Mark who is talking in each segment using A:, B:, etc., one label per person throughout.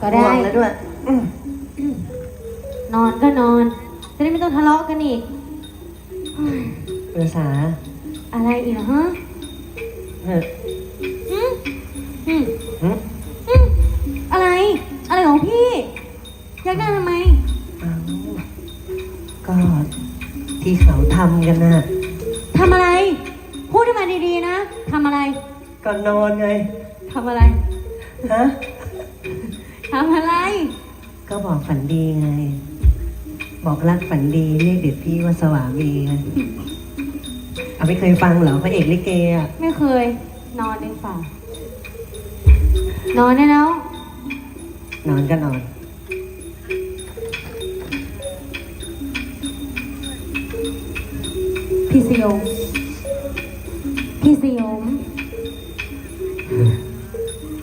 A: ก็ได้
B: ง่วงแล้วด้วยอืม
A: นอนก็นอน จะได้ไม่ต้องทะเลาะกันอีกเฮ้ย
B: ภาษา
A: อะไรอีกเหรอฮะ
B: เออ
A: อืมอืม
B: หึ
A: อืมอะไร อะไรของพี่ อยากได้ทำไม
B: อ้าวก็ที่เขาทำกันน่ะ
A: ทำอะไร พูดให้มาดีๆนะ ทำอะไร
B: ก่อนนอนไง
A: ทำอะไร
B: ฮะ
A: ทำอะไร
B: ก็บอกฝันดีไง บอกรักฝันดีเรียกเด็กพี่ว่าสวามีไงเอาไม่เคยฟังเหรอพระเอกลิเกอะ
A: ไม่เคย นอนในฝ่านนอนได้แล้ว
B: นอนก็นอน
A: พี่สยมพี่สยม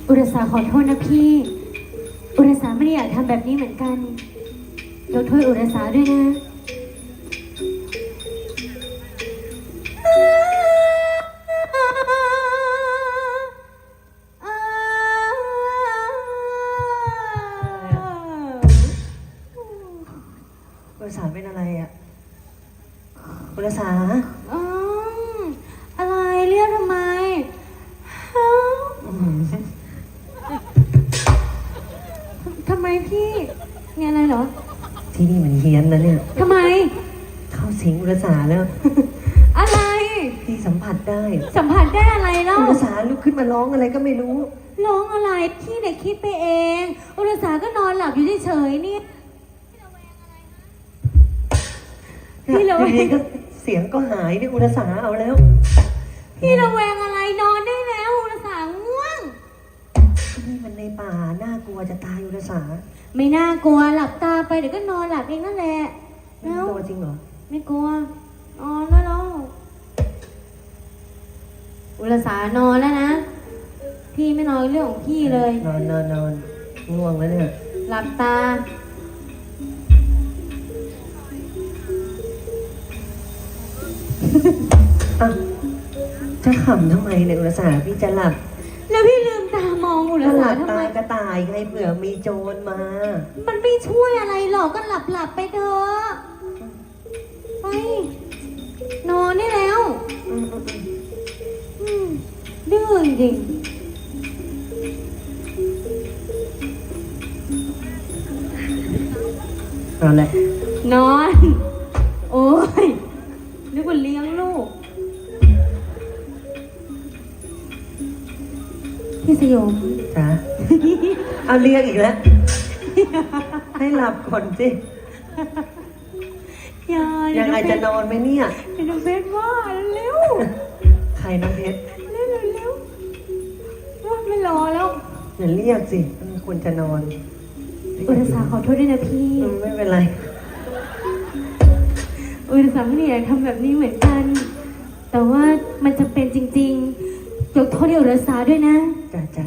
A: อุรสาขอโทษนะพี่ อุรสาไม่ได้อยากทำแบบนี้เหมือนกันยกโทษอุรสาด้วยนะ
B: ภาษาเป็นอะไรอะภาษา
A: อืม เหรอ
B: ที่นี่มันเฮี้ยนนะเนี่ย
A: ทำไม
B: เข้าสิงภาษาแล้ว
A: อะไร
B: พี่สัมผัสได้
A: สัมผัสได้อะไรเล่า
B: ภาษาลุกขึ้นมาร้องอะไรก็ไม่รู้
A: ร้องอะไรพี่เนี่ยคิดไปเอง อุรสาก็นอนหลับอยู่เฉยๆนี่พี่ระแวง
B: อยู่ดีก็เสียงก็หายนี่อุรสาเอาแล้ว
A: พี่ระแวงอะไร
B: ในป่าน่ากลัวจะตายอุรสา
A: ไม่น่ากลัวหลับตาไปเดี๋ยวก็นอนหลับเองนั่นแหละ
B: ไม่
A: แล้ว
B: ตัวจริงเหรอ
A: ไม่กลัวนอนแล้วเนาะอุรสานอนแล้วนะ พี่ไม่นอนเรื่องของพี่เลย
B: นอนนอนนอนง่วงแล้วเนี่ย
A: หลับตา
B: อะจะขำทำไมเนี่ยอุรสาพี่จะหลับ
A: แล้วพี่ลืม ตามองอุร
B: ก็ห
A: สา
B: ลับ
A: ทำ
B: ตา
A: ไม
B: กระต่ายไงเผื่อมีโจรมา
A: มันไม่ช่วยอะไรหรอกก็หลับหลับๆไปเถอะไปนอนได้แล้ว
B: อืมอืมอืม
A: อืมดื้อจริง
B: เอาละ
A: นอน โอ้ยนึกว่าเลี้ยงลูก พี่สยม
B: จ้าเอาเรียกอีกแล้ว ให้หลับก่อนสิ
A: อย่า
B: ยังไงจะนอนไหมเนี่ย
A: เดี๋ยวน้องเพชรว่าเร็ว
B: ใครน้องเพชร
A: เร็วเร็วเร็วว่าไม่รอแล้ว
B: อย่าเรียกสิมันควรจะนอน
A: อุรสาขอโทษด้วยนะพี่
B: อืมไม่เป็นไร
A: อุรสาไม่ได้อยากทำแบบนี้เหมือนกัน แต่ว่ามันจะเป็นจริง ๆ ยกโทษให้อุรสาด้วยนะ
B: จ้ะจ้ะ